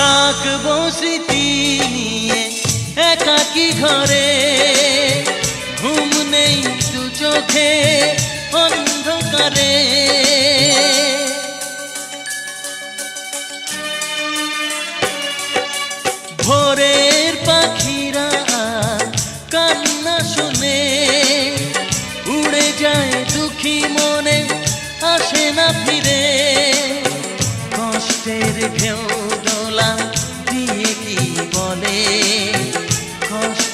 থাকব স্মৃতি নিয়ে একাকি ঘরে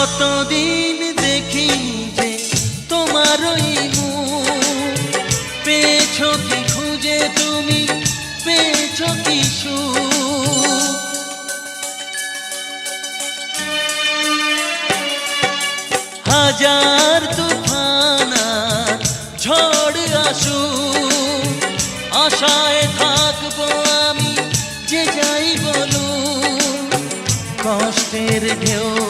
কতদিন দেখিনি যে তোমার ওই মুখ? পেয়েছ কি খুঁজে তুমি? পেয়েছ কি হাজার তুফান, ঝড় আসু আশায় থাকব আমি, যে যাই বলু কষ্টের ঢেউ